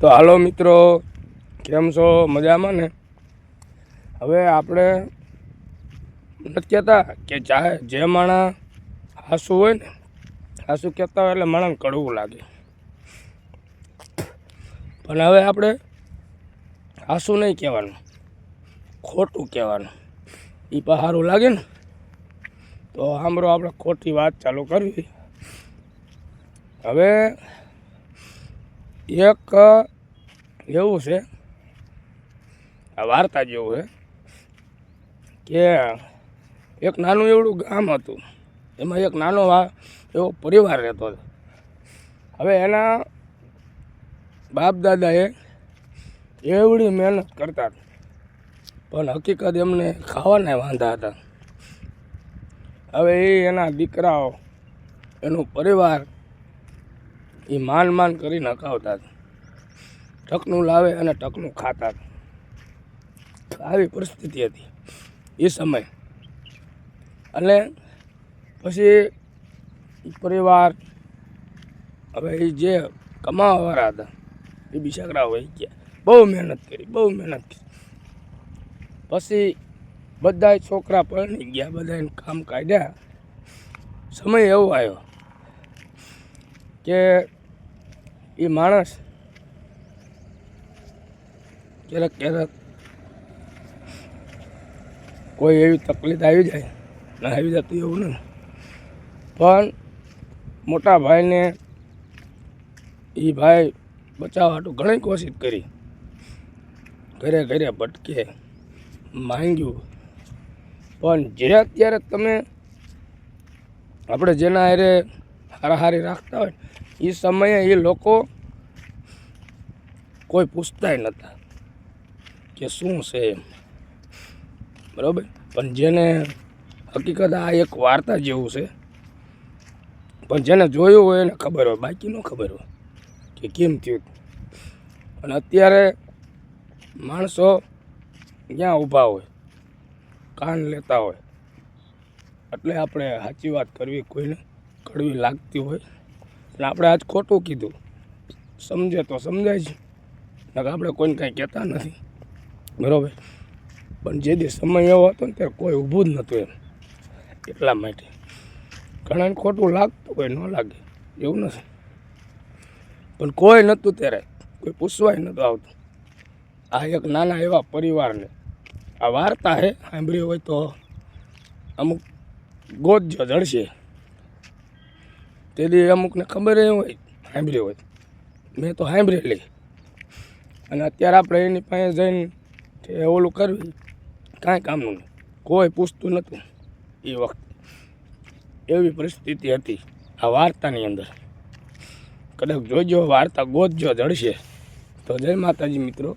તો હાલો મિત્રો, કેમ છો? મજામાં ને? હવે આપણે નથી કહેતા કે ચાહે જે માણા હાસું હોય ને, હાસું કહેતા હોય એટલે માણસને કડવું લાગે. પણ હવે આપણે હાસું નહીં કહેવાનું, ખોટું કહેવાનું. એ પહારું લાગે ને. તો સાંભળો, આપણે ખોટી વાત ચાલુ કરવી. હવે એક, એવું છે. આ વાર્તા જેવું છે કે એક નાનું એવડું ગામ હતું. એમાં એક નાનો એવો પરિવાર રહેતો હતો. હવે એના બાપ દાદાએ એવડી મહેનત કરતા પણ હકીકત એમને ખાવાના વાંધા હતા. હવે એ એના દીકરાઓ, એનું પરિવાર એ માન માન કરીને હકાવતા હતા. ટકનું લાવે અને ટકનું ખાતા. આવી પરિસ્થિતિ હતી એ સમય. અને પછી પરિવાર, હવે એ જે કમાવાવાળા હતા એ બિચારા વહી ગયા. બહુ મહેનત કરી, બહુ મહેનત કરી. પછી બધા છોકરા પરણી ગયા બધાને કામ કાઢ્યા. સમય એવો આવ્યો. કે એ માણસ ક્યારેક ક્યારેક કોઈ એવી તકલીફ આવી જાય, ના આવી જતી એવું નહીં. પણ મોટા ભાઈને એ ભાઈ બચાવવા તો ઘણી કોશિશ કરી. ઘરે ઘરે ભટકે માંગ્યું. પણ જે અત્યારે તમે, આપણે જેના હારે હારાહારી રાખતા હોય એ સમયે એ લોકો કોઈ પૂછતાય નહોતા કે શું છે એમ. બરાબર? પણ જેને હકીકત આ એક વાર્તા જેવું છે, પણ જેને જોયું હોય એને ખબર હોય, બાકી ન ખબર હોય કે કેમ થયું અને અત્યારે માણસો ક્યાં ઊભા હોય, કાન લેતા હોય, એટલે આપણે સાચી વાત કરવી કોઈને કડવી લાગતી હોય. પણ આપણે આજ ખોટું કીધું. સમજે તો સમજાય છે. નકર આપણે કોઈને કાંઈ કહેતા નથી. બરાબર? પણ જે દી સમય એવો હતો ને ત્યારે કોઈ ઊભું જ નહોતું એમ. એટલા માટે. ઘણાને ખોટું લાગતું હોય ન લાગે. એવું નથી. પણ કોઈ નહોતું ત્યારે. કોઈ પૂછવાય નહોતું આવતું. આ એક નાના એવા પરિવારને. આ વાર્તા હે, સાંભળી હોય તો અમુક ગોતજો જડશે તેથી અમુકને ખબર એ હોય સાંભળી હોય. મેં તો સાંભળેલી. અને અત્યારે આપણે એની પાસે જઈને તે ઓલું કરવી, કાંઈ કામનું નહીં. કોઈ પૂછતું નહોતું એ વખતે. એવી પરિસ્થિતિ હતી આ વાર્તાની અંદર. કદાચ જોજો, વાર્તા ગોતજો, જડશે. તો જય માતાજી મિત્રો.